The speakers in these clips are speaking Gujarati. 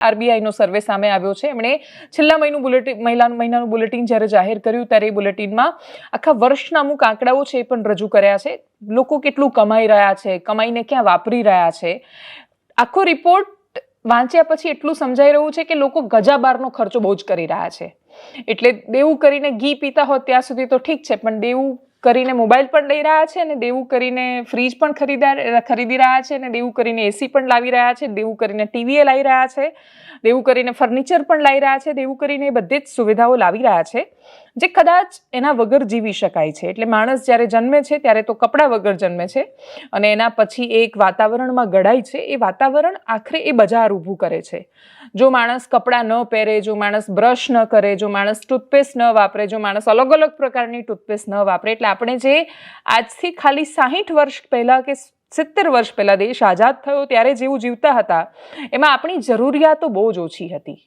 આરબીઆઈનો સર્વે સામે આવ્યો છે. એમણે છેલ્લા મહિનું બુલેટિન મહિલા, મહિનાનું બુલેટિન જ્યારે જાહેર કર્યું ત્યારે એ બુલેટિનમાં આખા વર્ષના અમુક આંકડાઓ છે એ પણ રજૂ કર્યા છે. લોકો કેટલું કમાઈ રહ્યા છે, કમાઈને ક્યાં વાપરી રહ્યા છે? આખો રિપોર્ટ વાંચ્યા પછી એટલું સમજાઈ રહ્યું છે કે લોકો ગજાબારનો ખર્ચો બહુ જ કરી રહ્યા છે. એટલે દેવું કરીને ઘી પીતા હોત ત્યાં સુધી તો ઠીક છે, પણ દેવું કરીને મોબાઈલ પણ લઈ રહ્યા છે અને દેવું કરીને ફ્રીજ પણ ખરીદા ખરીદી રહ્યા છે અને દેવું કરીને એસી પણ લાવી રહ્યા છે દેવું કરીને ટીવીએ લાવી રહ્યા છે. દેવું કરીને ફર્નિચર પણ લાવી રહ્યા છે, દેવું કરીને એ બધી જ સુવિધાઓ લાવી રહ્યા છે, જે કદાચ એના વગર જીવી શકાય છે. એટલે માણસ જ્યારે જન્મે છે, ત્યારે તો કપડાં વગર જન્મે છે અને એના પછી એક વાતાવરણમાં ઘડાય છે, એ વાતાવરણ આખરે એ બજાર ઊભું કરે છે. જો માણસ કપડાં ન પહેરે, જો માણસ બ્રશ ન કરે, જો માણસ ટૂથપેસ્ટ ન વાપરે, જો માણસ અલગ અલગ પ્રકારની ટૂથપેસ્ટ ન વાપરે, એટલે આપણે જે આજથી ખાલી સાહીઠ વર્ષ પહેલાં કે સિત્તેર વર્ષ પહેલાં દેશ આઝાદ થયો, ત્યારે જેવું જીવતા હતા, એમાં આપણી જરૂરિયાતો બહુ જ ઓછી હતી.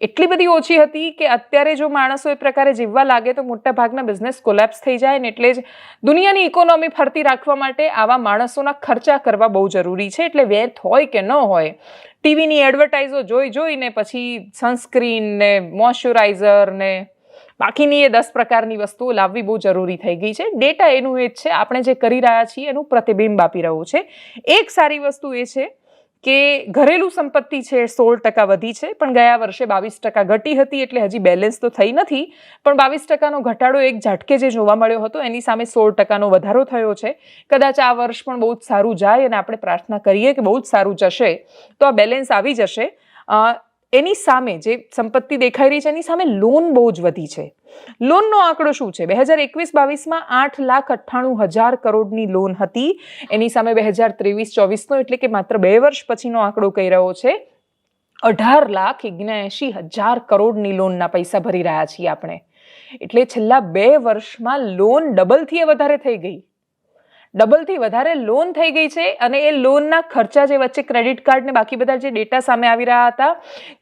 એટલી બધી ઓછી હતી કે અત્યારે જો માણસો એ પ્રકારે જીવવા લાગે તો મોટા ભાગના બિઝનેસ કોલેપ્સ થઈ જાય ને એટલે જ દુનિયાની ઇકોનોમી ફરતી રાખવા માટે આવા માણસોના ખર્ચા કરવા બહુ જરૂરી છે. એટલે વેર્થ હોય કે ન હોય ટીવીની એડવર્ટાઇઝો જોઈ જોઈને પછી સનસ્ક્રીન ને મોઇશ્ચરાઇઝર ને બાકીની એ દસ પ્રકારની વસ્તુઓ લાવવી બહુ જરૂરી થઈ ગઈ છે. ડેટા એનું એ જ છે, આપણે જે કરી રહ્યા છીએ એનું પ્રતિબિંબ આપી રહ્યું છે. એક સારી વસ્તુ એ છે કે ઘરેલું સંપત્તિ છે સોળ ટકા વધી છે, પણ ગયા વર્ષે બાવીસ ટકા ઘટી હતી એટલે હજી બેલેન્સ તો થઈ નથી. પણ બાવીસ ટકાનો ઘટાડો એક ઝાટકે જે જોવા મળ્યો હતો, એની સામે સોળ ટકાનો વધારો થયો છે. કદાચ આ વર્ષ પણ બહુ જ સારું જાય અને આપણે પ્રાર્થના કરીએ કે બહુ જ સારું જશે, તો આ બેલેન્સ આવી જશે. એની સામે જે સંપત્તિ દેખાઈ રહી છે, એની સામે લોન બહુ જ વધી છે. લોનનો આંકડો શું છે? બે હજાર એકવીસ બાવીસમાં આઠ લાખ અઠ્ઠાણું હજાર કરોડની લોન હતી. એની સામે બે હજાર ત્રેવીસ ચોવીસનો, એટલે કે માત્ર બે વર્ષ પછીનો આંકડો કહી રહ્યો છે. અઢાર લાખ ઓગણએંશી હજાર કરોડની લોનના પૈસા ભરી રહ્યા છીએ આપણે. એટલે છેલ્લા બે વર્ષમાં લોન ડબલથી વધારે થઈ ગઈ. ડબલથી વધારે લોન થઈ ગઈ છે અને એ લોનના ખર્ચા જે વચ્ચે ક્રેડિટ કાર્ડ ને બાકી બધા જે ડેટા સામે આવી રહ્યા હતા,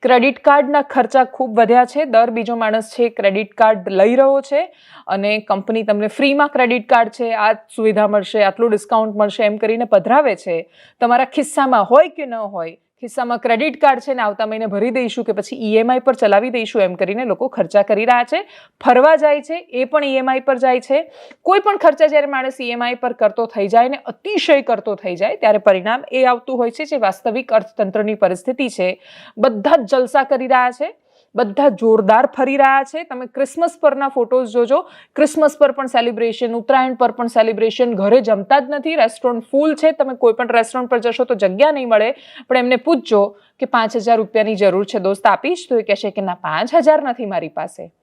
ક્રેડિટ કાર્ડના ખર્ચા ખૂબ વધ્યા છે. દર બીજો માણસ છે ક્રેડિટ કાર્ડ લઈ રહ્યો છે અને કંપની તમને ફ્રીમાં ક્રેડિટ કાર્ડ છે, આ સુવિધા મળશે, આટલું ડિસ્કાઉન્ટ મળશે એમ કરીને પધરાવે છે. તમારા ખિસ્સામાં હોય કે ન હોય ખિસ્સામાં ક્રેડિટ કાર્ડ છે ને આવતા મહિને ભરી દઈશું કે પછી ઈએમઆઈ પર ચલાવી દઈશું એમ કરીને લોકો ખર્ચા કરી રહ્યા છે. ફરવા જાય છે, એ પણ ઈએમઆઈ પર જાય છે. કોઈ પણ ખર્ચા જ્યારે માણસ ઈએમઆઈ પર કરતો થઈ જાય ને અતિશય કરતો થઈ જાય ત્યારે પરિણામ એ આવતું હોય છે જે વાસ્તવિક અર્થતંત્રની પરિસ્થિતિ છે. બધા જ જલસા કરી રહ્યા છે. બધા જોરદાર ફરી રહ્યા છે. તમે ક્રિસમસ પરના ફોટોઝ જોજો. ક્રિસમસ પર પણ સેલિબ્રેશન ઉત્તરાયણ પર પણ સેલિબ્રેશન ઘરે જમતા જ નથી. રેસ્ટોરન્ટ ફૂલ છે. તમે કોઈ પણ રેસ્ટોરન્ટ પર જશો તો જગ્યા નહીં મળે. પણ એમને પૂછજો કે પાંચ હજાર રૂપિયાની જરૂર છે. દોસ્ત, આપીશ તો એ કહેશે કે ના, પાંચ હજાર નથી મારી પાસે.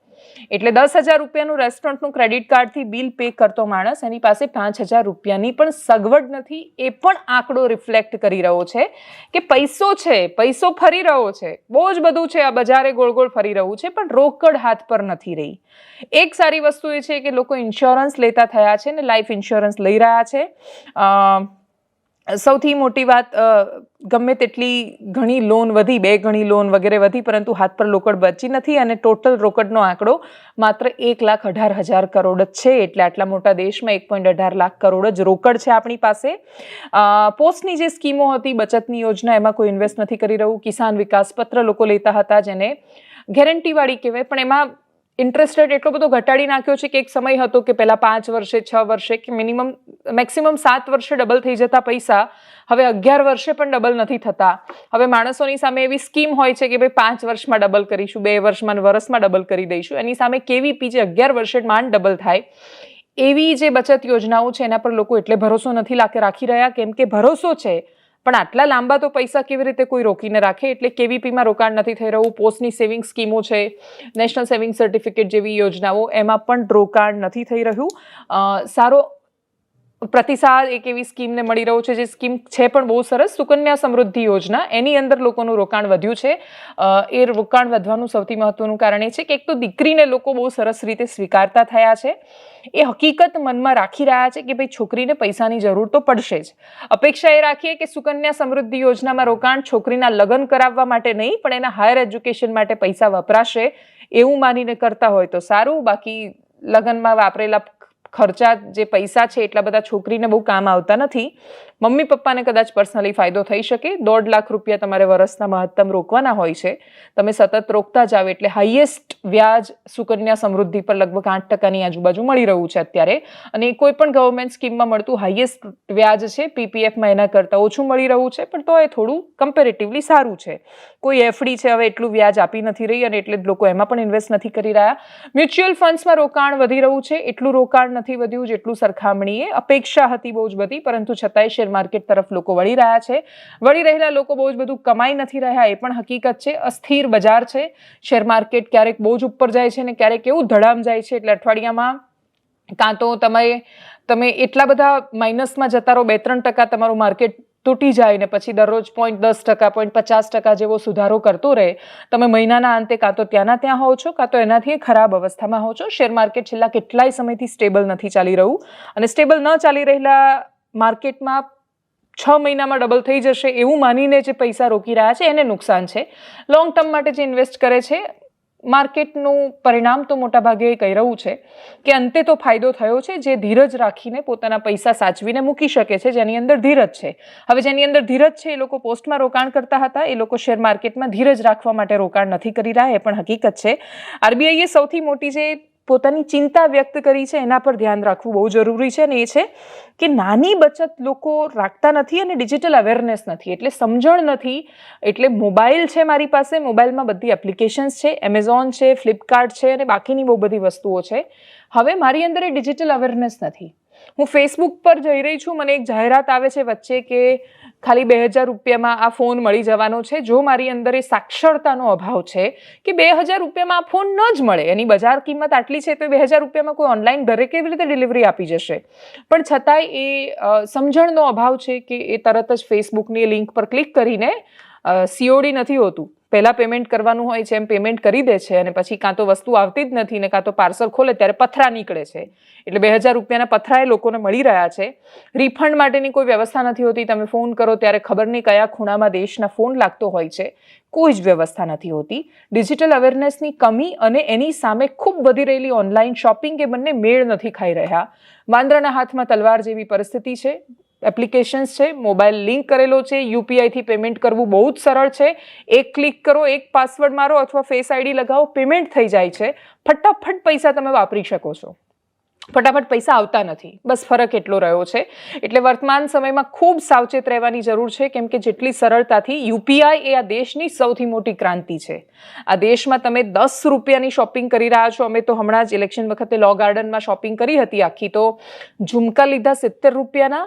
એટલે દસ હજાર રૂપિયાનું રેસ્ટોરન્ટનું ક્રેડિટ કાર્ડથી બિલ પે કરતો માણસ, એની પાસે પાંચ હજાર રૂપિયાની પણ સગવડ નથી, એ પણ આંકડો રિફ્લેક્ટ કરી રહ્યો છે કે પૈસો છે, પૈસો ફરી રહ્યો છે. બહુ જ બધું છે આ બજારે ગોળ ગોળ ફરી રહ્યું છે, પણ રોકડ હાથ પર નથી રહી. એક સારી વસ્તુ એ છે કે લોકો ઇન્સ્યોરન્સ લેતા થયા છે ને લાઈફ ઇન્સ્યોરન્સ લઈ રહ્યા છે. સૌથી મોટી વાત ગમે તેટલી ઘણી લોન વધી, બે ઘણી લોન વગેરે વધી, પરંતુ હાથ પર રોકડ બચી નથી અને ટોટલ રોકડનો આંકડો માત્ર એક લાખ અઢાર હજાર કરોડ જ છે. એટલે આટલા મોટા દેશમાં એક પોઈન્ટ અઢાર લાખ કરોડ જ રોકડ છે આપણી પાસે. પોસ્ટની જે સ્કીમો હતી, બચતની યોજના, એમાં કોઈ ઇન્વેસ્ટ નથી કરી રહ્યું. કિસાન વિકાસ પત્ર લોકો લેતા હતા જેને ગેરંટીવાળી કહેવાય. પણ એમાં ઇન્ટરેસ્ટ રેટ એટલો બધો ઘટાડી નાખ્યો છે કે એક સમય હતો કે પહેલાં પાંચ વર્ષે, છ વર્ષે, કે મિનિમમ મેક્સિમમ સાત વર્ષે ડબલ થઈ જતા પૈસા. હવે અગિયાર વર્ષે પણ ડબલ નથી થતા. હવે માણસોની સામે એવી સ્કીમ હોય છે કે ભાઈ પાંચ વર્ષમાં ડબલ કરીશું, બે વર્ષમાં વર્ષમાં ડબલ કરી દઈશું. એની સામે કેવી પીજે અગિયાર વર્ષે માંડ ડબલ થાય. એવી જે બચત યોજનાઓ છે, એના પર લોકો એટલે ભરોસો નથી રાખી રહ્યા. કેમ કે ભરોસો છે પણ આટલા લાંબા તો પૈસા કેવી રીતે કોઈ રોકીને રાખે? એટલે કેવીપીમાં રોકાણ નથી થઈ રહ્યું? પોસ્ટની સેવિંગ સ્કીમો છે, નેશનલ સેવિંગ સર્ટિફિકેટ જેવી યોજનાઓ, એમાં પણ રોકાણ નથી થઈ રહ્યું. સારો પ્રતિસાદ એક એવી સ્કીમને મળી રહ્યો છે, જે સ્કીમ છે પણ બહુ સરસ. સુકન્યા સમૃદ્ધિ યોજના. એની અંદર લોકોનું રોકાણ વધ્યું છે. એ રોકાણ વધવાનું સૌથી મહત્વનું કારણ એ છે કે એક તો દીકરીને લોકો બહુ સરસ રીતે સ્વીકારતા થયા છે. એ હકીકત મનમાં રાખી રહ્યા છે કે ભાઈ છોકરીને પૈસાની જરૂર તો પડશે જ. અપેક્ષા એ રાખીએ કે સુકન્યા સમૃદ્ધિ યોજનામાં રોકાણ છોકરીના લગ્ન કરાવવા માટે નહીં, પણ એના હાયર એજ્યુકેશન માટે પૈસા વપરાશે એવું માનીને કરતા હોય તો સારું. બાકી લગ્નમાં વાપરેલા ખર્ચા જે પૈસા છે એટલા બધા છોકરીને બહુ કામ આવતા નથી. મમ્મી પપ્પાને કદાચ પર્સનલી ફાયદો થઈ શકે. દોઢ લાખ રૂપિયા તમારે વરસના મહત્તમ રોકવાના હોય છે. તમે સતત રોકતા જાવ એટલે હાઈએસ્ટ વ્યાજ સુકન્યા સમૃદ્ધિ પર લગભગ આઠ ટકાની આજુબાજુ મળી રહ્યું છે અત્યારે. અને કોઈ પણ ગવર્મેન્ટ સ્કીમમાં મળતું હાઈએસ્ટ વ્યાજ છે પીપીએફમાં એના કરતાં ઓછું મળી રહ્યું છે, પણ તો એ થોડું કમ્પેરેટિવલી સારું છે. કોઈ એફડી છે, હવે એટલું વ્યાજ આપી નથી રહી અને એટલે લોકો એમાં પણ ઇન્વેસ્ટ નથી કરી રહ્યા. મ્યુચ્યુઅલ ફંડ્સમાં રોકાણ વધી રહ્યું છે. એટલું રોકાણ નથી વધ્યું જેટલું સરખામણીએ અપેક્ષા હતી બહુ જ બધી, પરંતુ છતાંય શેર માર્કેટ તરફ લોકો વળી રહ્યા છે. વળી રહેલા લોકો બહુ જ બધું કમાઈ નથી રહ્યા, એ પણ હકીકત છે. અસ્થિર બજાર છે. શેર માર્કેટ ક્યારેક બહુ જ ઉપર જાય છે ને ક્યારેક એવું ધડામ જાય છે. એટલે અઠવાડિયામાં કાં તો તમે તમે એટલા બધા માઇનસમાં જતા રહો, બે ત્રણ ટકા તમારું માર્કેટ તૂટી જાય ને પછી દરરોજ પોઈન્ટ દસ ટકા પોઈન્ટ પચાસ ટકા જેવો સુધારો કરતો રહે, તમે મહિનાના અંતે કાં તો ત્યાંના ત્યાં હોવ છો, કાં તો એનાથી ખરાબ અવસ્થામાં હોવ છો. શેર માર્કેટ છેલ્લા કેટલાય સમયથી સ્ટેબલ નથી ચાલી રહ્યું અને સ્ટેબલ ન ચાલી રહેલા માર્કેટમાં છ મહિનામાં ડબલ થઈ જશે એવું માનીને જે પૈસા રોકી રહ્યા છે એને નુકસાન છે. લોંગ ટર્મ માટે જે ઇન્વેસ્ટ કરે છે માર્કેટનું પરિણામ તો મોટા ભાગે કહી રહ્યું છે કે અંતે તો ફાયદો થયો છે, જે ધીરજ રાખીને પોતાના પૈસા સાચવીને મૂકી શકે છે, જેની અંદર ધીરજ છે. હવે જેની અંદર ધીરજ છે, એ લોકો પોસ્ટમાં રોકાણ કરતા હતા, એ લોકો શેર માર્કેટમાં ધીરજ રાખવા માટે રોકાણ નથી કરી રહ્યા, એ પણ હકીકત છે. આરબીઆઈએ સૌથી મોટી જે પોતાની ચિંતા વ્યક્ત કરી છે, એના પર ધ્યાન રાખવું બહુ જરૂરી છે અને એ છે કે નાની બચત લોકો રાખતા નથી અને ડિજિટલ અવેરનેસ નથી. એટલે સમજણ નથી, એટલે મોબાઈલ છે મારી પાસે, મોબાઈલમાં બધી એપ્લિકેશન્સ છે એમેઝોન છે ફ્લિપકાર્ટ છે અને બાકીની બહુ બધી વસ્તુઓ છે. હવે મારી અંદર એ ડિજિટલ અવેરનેસ નથી. હું ફેસબુક પર જઈ રહી છું, મને એક જાહેરાત આવે છે વચ્ચે કે ખાલી બે હજાર રૂપિયામાં આ ફોન મળી જવાનો છે. જો મારી અંદર એ સાક્ષરતાનો અભાવ છે કે બે હજાર રૂપિયામાં આ ફોન ન જ મળે, એની બજાર કિંમત આટલી છે, તો બે હજાર રૂપિયામાં કોઈ ઓનલાઈન ઘરે કેવી રીતે ડિલિવરી આપી જશે? પણ છતાંય એ સમજણનો અભાવ છે કે એ તરત જ ફેસબુકની લિંક પર ક્લિક કરીને સીઓડી નથી હોતું. પહેલાં પેમેન્ટ કરવાનું હોય છે, એમ પેમેન્ટ કરી દે છે અને પછી કાં તો વસ્તુ આવતી જ નથી ને કાં તો પાર્સલ ખોલે ત્યારે પથરા નીકળે છે. એટલે બે હજાર રૂપિયાના પથરા એ લોકોને મળી રહ્યા છે. રિફંડ માટેની કોઈ વ્યવસ્થા નથી હોતી. તમે ફોન કરો ત્યારે ખબર નહીં કયા ખૂણામાં દેશના ફોન લાગતો હોય છે. કોઈ જ વ્યવસ્થા નથી હોતી. ડિજિટલ અવેરનેસની કમી અને એની સામે ખૂબ વધી રહેલી ઓનલાઈન શોપિંગ એ બંને મેળ નથી ખાઈ રહ્યા. વાંદરાના હાથમાં તલવાર જેવી પરિસ્થિતિ છે. એપ્લિકેશન્સ છે, મોબાઈલ લિંક કરેલો છે યુપીઆઈથી પેમેન્ટ કરવું બહુ જ સરળ છે. એક ક્લિક કરો, એક પાસવર્ડ મારો અથવા ફેસ આઈડી લગાવો, પેમેન્ટ થઈ જાય છે. ફટાફટ પૈસા તમે વાપરી શકો છો. ફટાફટ પૈસા આવતા નથી. બસ ફરક એટલો રહ્યો છે. એટલે વર્તમાન સમયમાં ખૂબ સાવચેત રહેવાની જરૂર છે, કેમ કે જેટલી સરળતાથી યુપીઆઈ એ આ દેશની સૌથી મોટી ક્રાંતિ છે. આ દેશમાં તમે દસ રૂપિયાની શોપિંગ કરી રહ્યા છો. અમે તો હમણાં જ ઇલેક્શન વખતે લો ગાર્ડનમાં શોપિંગ કરી હતી આખી. તો ઝુમકા લીધા સિત્તેર રૂપિયાના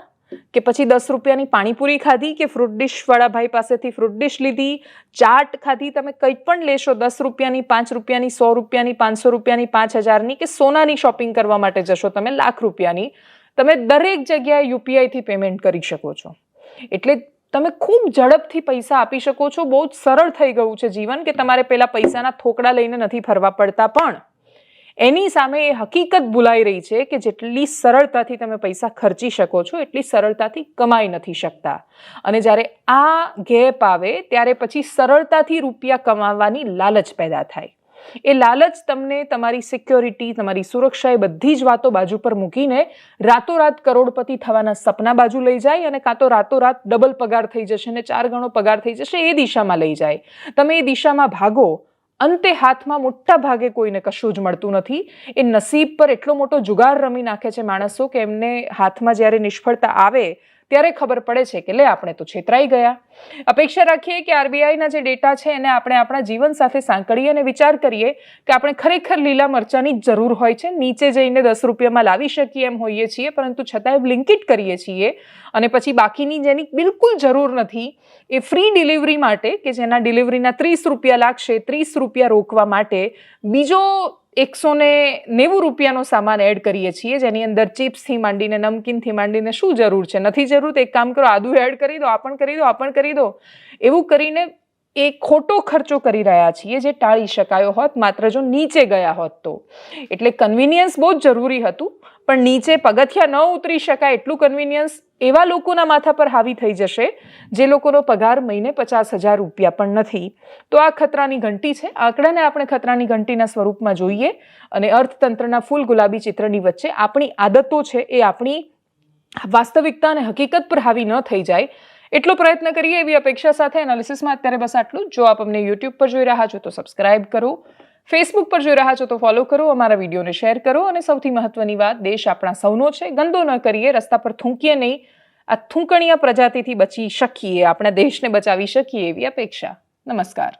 કે પછી દસ રૂપિયાની પાણીપુરી ખાધી કે ફ્રૂટ ડીશ વાળા ભાઈ પાસેથી ફ્રૂટ ડીશ લીધી, ચાટ ખાધી, તમે કંઈ પણ લેશો, દસ રૂપિયાની, પાંચ રૂપિયાની, સો રૂપિયાની, પાંચસો રૂપિયાની, પાંચ હજારની કે સોનાની શોપિંગ કરવા માટે જશો તમે, લાખ રૂપિયાની, તમે દરેક જગ્યાએ યુપીઆઈથી પેમેન્ટ કરી શકો છો. એટલે તમે ખૂબ ઝડપથી પૈસા આપી શકો છો, બહુ જ સરળ થઈ ગયું છે જીવન કે તમારે પેલા પૈસાના થોકડા લઈને નથી ફરવા પડતા પણ. એની સામે એ હકીકત ભૂલાઈ રહી છે કે જેટલી સરળતાથી તમે પૈસા ખર્ચી શકો છો, એટલી સરળતાથી કમાઈ નથી શકતા. અને જ્યારે આ ગેપ આવે, ત્યારે પછી સરળતાથી રૂપિયા કમાવાની લાલચ પેદા થાય. એ લાલચ તમને તમારી સિક્યોરિટી, તમારી સુરક્ષા એ બધી જ વાતો બાજુ પર મૂકીને રાતોરાત કરોડપતિ થવાના સપના બાજુ લઈ જાય અને કાં તો રાતોરાત ડબલ પગાર થઈ જશે ને ચાર ગણો પગાર થઈ જશે એ દિશામાં લઈ જાય. તમે એ દિશામાં ભાગો અંતે હાથમાં મોટા ભાગે કોઈને કશું જ મળતું નથી. એ નસીબ પર એટલો મોટો જુગાર રમી નાખે છે માણસો કે એમને હાથમાં જ્યારે નિષ્ફળતા આવે ત્યારે ખબર પડે છે કે લે, આપણે તો છેતરાઈ ગયા. અપેક્ષા રાખીએ કે આરબીઆઈના જે ડેટા છે એને આપણે આપણા જીવન સાથે સાંકળીએ અને વિચાર કરીએ કે આપણે ખરેખર લીલા મરચાંની જરૂર હોય છે. નીચે જઈને દસ રૂપિયામાં લાવી શકીએ એમ હોઈએ છીએ, પરંતુ છતાંય બ્લિંકિટ કરીએ છીએ અને પછી બાકીની જેની બિલકુલ જરૂર નથી એ ફ્રી ડિલિવરી માટે કે જેના ડિલિવરીના ત્રીસ રૂપિયા લાગશે, ત્રીસ રૂપિયા રોકવા માટે બીજો એકસો ને નેવું રૂપિયાનો સામાન એડ કરીએ છીએ, જેની અંદર ચિપ્સથી માંડીને નમકીનથી માંડીને શું જરૂર છે? નથી જરૂર તો એક કામ કરો, આદુ એડ કરી દો, આ પણ કરી દો, આ પણ કરી દો. એવું કરીને એ ખોટો ખર્ચો કરી રહ્યા છીએ જે ટાળી શકાયો હોત, માત્ર જો નીચે ગયા હોત તો. એટલે કન્વિનિયન્સ બહુ જ જરૂરી હતું, પણ નીચે પગથિયા ન ઉતરી શકાય એટલું કન્વિનિયન્સ એવા લોકોના માથા પર હાવી થઈ જશે, જે લોકોનો પગાર મહિને પચાસ હજાર રૂપિયા પણ નથી. તો આ ખતરાની ઘંટી છે. આંકડાને આપણે ખતરાની ઘંટીના સ્વરૂપમાં જોઈએ અને અર્થતંત્રના ફૂલ ગુલાબી ચિત્રની વચ્ચે આપણી આદતો છે એ આપણી વાસ્તવિકતા અને હકીકત પર હાવી ન થઈ જાય એટલો પ્રયત્ન કરીએ એવી અપેક્ષા સાથે એનાલિસિસમાં અત્યારે બસ આટલું જો. આપ અમને યુટ્યુબ પર જોઈ રહ્યા છો તો સબસ્ક્રાઇબ કરો. ફેસબુક પર જોઈ રહ્યા છો તો ફોલો કરો. અમારા વિડીયોને શેર કરો. અને સૌથી મહત્વની વાત, દેશ આપણા સૌનો છે. ગંદો ન કરીએ, રસ્તા પર થૂંકીએ નહીં. આ થૂંકણીયા પ્રજાતિથી બચી શકીએ. આપણા દેશને બચાવી શકીએ એવી અપેક્ષા. નમસ્કાર.